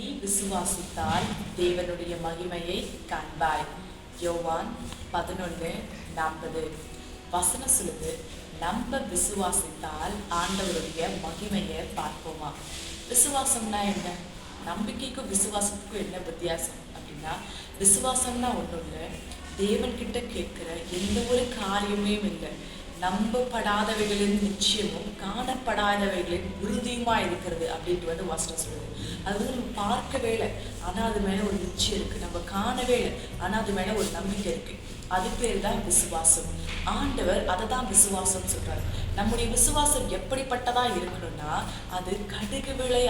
நீ விசுவாசித்தால் தேவனுடைய மகிமையை காண்பாய். யோவான் பதினொன்று நாற்பது. வசனம் சொல்லுது நம்ம விசுவாசித்தால் ஆண்டவருடைய மகிமையை பார்ப்போமா? விசுவாசம்னா என்ன? நம்பிக்கைக்கும் விசுவாசத்துக்கும் என்ன வித்தியாசம் அப்படின்னா விசுவாசம்னா ஒன்றும் இல்லை. தேவன்கிட்ட கேட்குற எந்த ஒரு காரியமே இல்லை. நம்பப்படாதவைகளின் நிச்சயமும் காணப்படாதவைகளின் உறுதியுமா இருக்கிறது அப்படின்ட்டு வந்து வாஸ்டர் சொல்லுது. அது வந்து நம்ம பார்க்க வேலை ஆனால் அது மேலே ஒரு நிச்சயம் இருக்கு. நம்ம காணவே இல்லை ஆனால் அது மேலே ஒரு நம்பிக்கை இருக்கு. அது பேர் தான் விசுவாசம். ஆண்டவர் அதை தான் விசுவாசம் சொல்றாரு. நம்முடைய விசுவாசம் எப்படிப்பட்டதா இருக்கணும்னா அது கடுகு விலை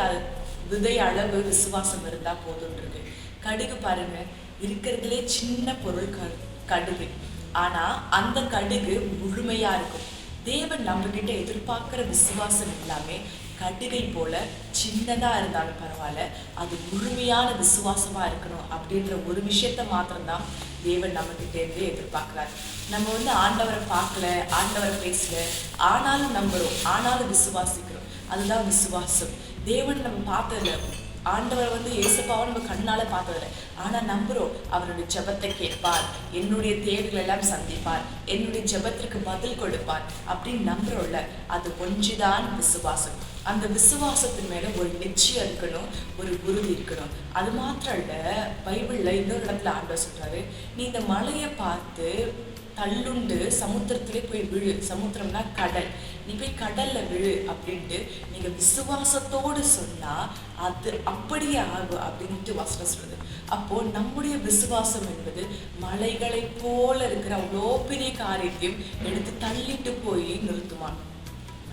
விதை அளவு விசுவாசம் இருந்தா போதுன்றது கடுகு பாருங்க இருக்கிறதுலே சின்ன பொருள் க கடுகு. ஆனா அந்த கடுகு முழுமையா இருக்கும். தேவன் நம்ம கிட்ட எதிர்பார்க்கிற விசுவாசம் எல்லாமே கடுகை போல சின்னதா இருந்தாலும் பரவாயில்ல அது முழுமையான விசுவாசமா இருக்கணும் அப்படின்ற ஒரு விஷயத்த மாத்திரம்தான் தேவன் நம்ம கிட்ட இருந்து எதிர்பார்க்கிறார். நம்ம வந்து ஆண்டவரை பார்க்கல ஆண்டவரை பேசல ஆனாலும் நம்புறோம் ஆனாலும் விசுவாசிக்கிறோம். அதுதான் விசுவாசம். தேவன் நம்ம பார்த்ததில்ல ஆண்டவர் வந்து இயேசுப்பாவை நம்ம கண்ணால பார்த்ததில்ல ஆனா நம்புறோம் அவருடைய ஜெபத்தை கேட்பார். என்னுடைய தேவைகள் எல்லாம் சந்திப்பார். என்னுடைய ஜெபத்திற்கு பதில் கொடுப்பார். அப்படின்னு நம்புறோம்ல அது ஒன்றுதான் விசுவாசம். அந்த விசுவாசத்தின் மேல ஒரு நிச்சயம் இருக்கணும் ஒரு உறுதி இருக்கணும். அது மாத்திரம் இல்ல பைபிள்ல இன்னொரு இடத்துல ஆண்டவர் சொல்றாரு நீ இந்த மலையை பார்த்து தள்ளுண்டு சமுத்திரத்திலே போய் விழு. சமுத்திரம்னா கடல். நீ போய் கடல்ல விழு அப்படின்ட்டு நீங்க விசுவாசத்தோடு சொன்னா அது அப்படியே ஆகும் அப்படின்ட்டு வசனம் சொல்லுது. அப்போ நம்முடைய விசுவாசம் என்பது மலைகளை போல இருக்கிற அவ்வளோ பெரிய காரியத்தையும் எடுத்து தள்ளிட்டு போய் நிறுத்துவான்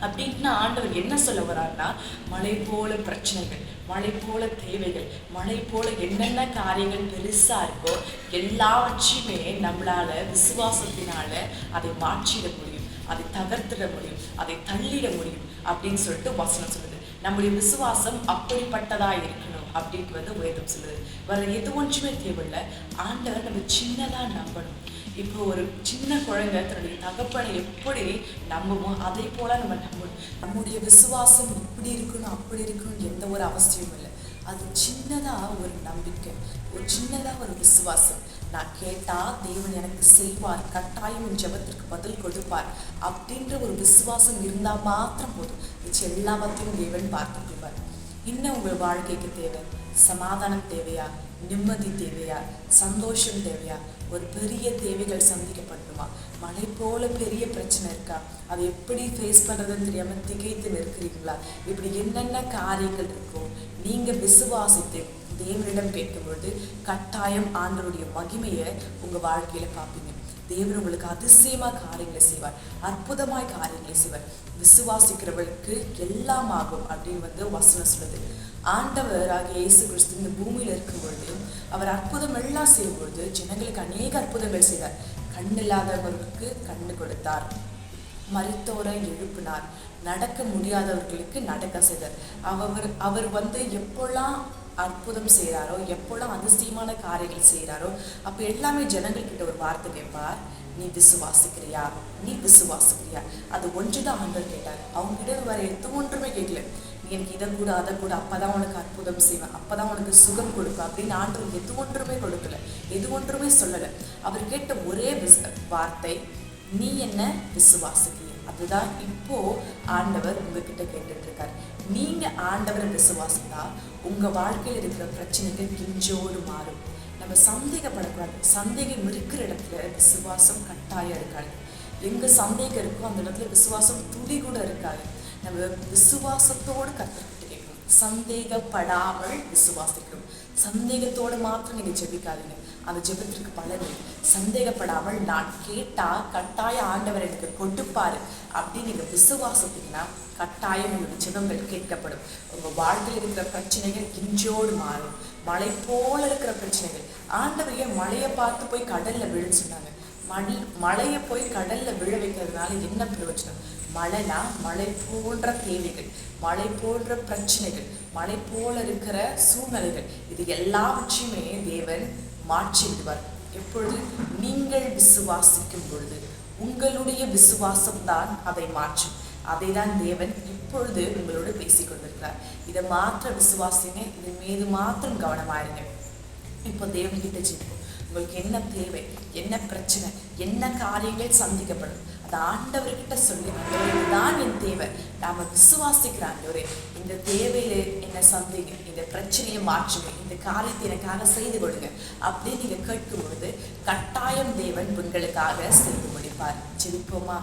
அப்படின்னா ஆண்டவர் என்ன சொல்ல வர்றாருன்னா மலை போல பிரச்சனைகள் மலை போல தேவைகள் மழை போல என்னென்ன காரியங்கள் பெருசா இருக்கோ எல்லாவற்றையுமே நம்மளால விசுவாசத்தினால அதை மாற்றிட முடியும் அதை தகர்த்திட முடியும் அதை தள்ளிட முடியும் அப்படின்னு சொல்லிட்டு வசனம் சொல்லுது. நம்முடைய விசுவாசம் அப்படிப்பட்டதா இருக்கணும் அப்படின்னு வந்து வேதம் சொல்லுது. வேற எது ஒன்றுமே தேவையில்லை. ஆண்டவர் நம்ம சின்னதா நம்பணும். இப்போ ஒரு சின்ன குழந்தை தன்னுடைய தகப்பனை எப்படி நம்புமோ அதே போல நம்ம நம்பணும். நம்முடைய விசுவாசம் இப்படி இருக்கணும் அப்படி இருக்கணும் எந்த ஒரு அவசியமும் இல்லை. அது சின்னதா ஒரு நம்பிக்கை ஒரு சின்னதா ஒரு விசுவாசம். நான் கேட்டா தேவன் எனக்கு செய்வார் கட்டாயம் என் ஜெபத்திற்கு பதில் கொடுப்பார் அப்படின்ற ஒரு விசுவாசம் இருந்தா மாத்திரம் போதும். மிச்சம் எல்லாவற்றையும் தேவன் பார்த்து கொடுப்பார் இன்னும் உங்கள் வாழ்க்கைக்கு தேவை சமாதானம் தேவையா? நிம்மதி தேவையா? சந்தோஷம் தேவையா? ஒரு பெரிய தேவைகள் சந்திக்கப்படணுமா மலை போல பெரிய பிரச்சனை இருக்கா? அதை எப்படி ஃபேஸ் பண்றதுன்னு தெரியாம திகைத்து நிற்கிறீங்களா இப்படி என்னென்ன காரியங்கள் இருக்கோ நீங்க விசுவாசித்து தேவனிடம் கேட்கும்பொழுது கட்டாயம் ஆண்டவருடைய மகிமையை உங்க வாழ்க்கையில பார்ப்பீங்க. தேவன் உங்களுக்கு அதிசயமா காரியங்களை செய்வார். அற்புதமாய் காரியங்களை செய்வார். விசுவாசிக்கிறவர்களுக்கு எல்லாம் ஆகும் அப்படின்னு வந்து வசனம் சொல்லுது. ஆண்டவராக இயேசு கிறிஸ்து இந்த பூமியில இருக்கும் பொழுது அவர் அற்புதம் எல்லாம் செய்யும் பொழுது ஜனங்களுக்கு அநேக அற்புதங்கள் செய்தார். கண் இல்லாதவர்களுக்கு கண்ணு கொடுத்தார். மறித்தோரை எழுப்பினார். நடக்க முடியாதவர்களுக்கு நடக்க செய்தார். அவர் அவர் வந்து எப்போல்லாம் அற்புதம் செய்கிறாரோ எப்போல்லாம் அதிசயமான காரியங்கள் செய்கிறாரோ அப்போ எல்லாமே ஜனங்கள் கிட்ட ஒரு வார்த்தை கேட்பார். நீ விசுவாசிக்கிறியா? நீ விசுவாசிக்கிறியா? அது ஒன்று தான் ஆண்டவர் கேட்டார். அவங்க கிட்ட வேற எது ஒன்றுமே கேட்கல. நீ எனக்கு இதை கூட அதை கூட அப்பதான் உனக்கு அற்புதம் செய்வேன். அப்போ தான் உனக்கு சுகம் கொடுப்பேன். அப்படின்னு ஆண்டவர் எது ஒன்றுமே கொடுக்கல. எது ஒன்றுமே சொல்லலை. அவர் கேட்ட ஒரே விஸ் வார்த்தை நீ என்ன விசுவாசிக்கிறிய? அதுதான் இப்போ ஆண்டவர் உங்ககிட்ட கேட்டுட்டு இருக்காரு நீங்க ஆண்டவரை விசுவாசித்தா உங்க வாழ்க்கையில் இருக்கிற பிரச்சனைகள் கிஞ்சோடு மாறும். நம்ம சந்தேகப்படக்கூடாது. சந்தேகம் இருக்கிற இடத்துல விசுவாசம் கட்டாயம் இருக்காது. எங்க சந்தேகம் இருக்கோ அந்த இடத்துல விசுவாசம் துளி கூட இருக்காது. நம்ம விசுவாசத்தோடு கத்துக்கிட்டு கேட்கணும். சந்தேகப்படாமல் விசுவாசிக்கணும். சந்தேகத்தோடு மாத்திரம் நீங்க ஜெபிக்காதீங்க. அந்த ஜெபத்திற்கு பலன் சந்தேகப்படாமல் நான் கேட்டா கட்டாய ஆண்டவர் எனக்கு கொடுப்பாரு அப்படின்னு நீங்க விசுவாசத்தீங்கன்னா கட்டாயம் உங்களுடைய ஜெபங்கள் கேட்கப்படும். உங்க வாழ்க்கையில் இருக்கிற பிரச்சனைகள் கிஞ்சோடு மாறும். மலை போல இருக்கிற பிரச்சனைகள். ஆண்டவர் ஏன் மலையை பார்த்து போய் கடல்ல விழுன்னு சொன்னாங்க. மணி மழையை போய் கடல்ல விழ வைக்கிறதுனால என்ன பிரயோஜனம்? மழைனா மழை போன்ற தேவைகள் மழை போன்ற பிரச்சனைகள் மழை போல இருக்கிற சூழ்நிலைகள். இது எல்லாவற்றையுமே தேவன் மாற்றி விடுவார் எப்பொழுது? நீங்கள் விசுவாசிக்கும் பொழுது. உங்களுடைய விசுவாசம் தான் அதை மாற்றும். அதை தான் தேவன் இப்பொழுது உங்களோடு பேசிக் கொண்டிருக்கிறார். இதை மாற்ற விசுவாசிங்க இது மீது மாத்திரம் கவனமாயிருங்க இப்போ தேவன்கிட்ட ஜெயிப்போம் உங்களுக்கு என்ன தேவை? என்ன பிரச்சனை? என்ன காரியங்கள் சந்திக்கப்படும்? அதை ஆண்டவர்கிட்ட சொல்லி ஆண்டவரே இதுதான் என் தேவை. நாம விசுவாசிக்கிற ஆண்டவரே இந்த தேவையில என்ன சந்திங்க இந்த பிரச்சனையை மாற்றுங்க இந்த காரியத்தை எனக்காக செய்து கொடுங்க அப்படின்னு நீங்க கேட்கும் பொழுது கட்டாயம் தேவன் உங்களுக்காக செய்து முடிப்பார் ஜெபிப்போமா?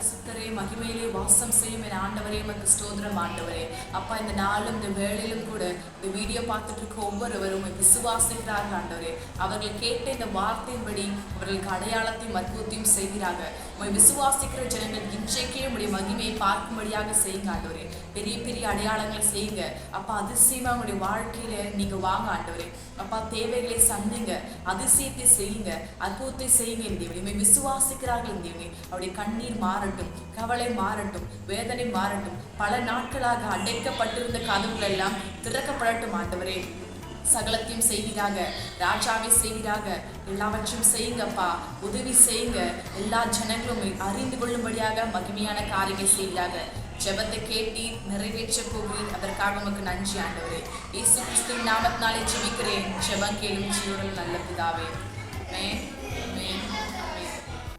பரிசுத்தரே மகிமையிலே வாசம் செய்யும் என் ஆண்டவரே உமக்கு ஸ்தோதிரம் ஆண்டவரே. அப்பா இந்த நாளும் இந்த வேளையிலும் கூட இந்த வீடியோ பார்த்துட்டு இருக்க ஒவ்வொருவரும் உம்மை விசுவாசிக்கிறார்கள் ஆண்டவரே. அவர்கள் கேட்ட இந்த வார்த்தையின்படி அவர்களுக்கு அடையாளத்தையும் அற்புதத்தையும் செய்கிறாங்க. உம்மை விசுவாசிக்கிற ஜனங்கள் இன்றைக்கே உடைய மகிமையை பார்க்கும்படியாக செய்யுங்க ஆண்டவரே. பெரிய பெரிய அடையாளங்களை செய்யுங்க. அப்பா அதிசயமா உங்களுடைய வாழ்க்கையில நீங்க வாங்க ஆண்டவரே. அப்பா தேவைகளை சந்திங்க. அதிசயத்தை செய்யுங்க. அற்புதத்தை செய்யுங்க இந்த விசுவாசிக்கிறார்கள் இந்த அவருடைய கண்ணீர் மாறட்டும். கவலை மாறட்டும் வேதனை மாறட்டும். பல நாட்களாக அடைக்கப்பட்டிருந்த கதவுகள் எல்லாம் திறக்கப்படட்டும் ஆண்டவரே. சகலத்தையும் செய்கிறாங்க ராஜாவை செய்கிறாங்க எல்லாவற்றையும் செய்யுங்கப்பா. உதவி செய்யுங்க. எல்லா ஜனங்களும் அறிந்து கொள்ளும்படியாக மகிமையான காரியங்கள் செய்கிறாங்க ஜெபத்தை கேட்டி நிறைவேற்ற போகிறேன் அதற்காக உமக்கு நன்றி ஆண்டவரே. இயேசு கிறிஸ்துவின் நாமத்தினாலே ஜெபிக்கிறேன். ஜெபம் கேளும் ஜீவர்கள் நல்ல பிதாவே.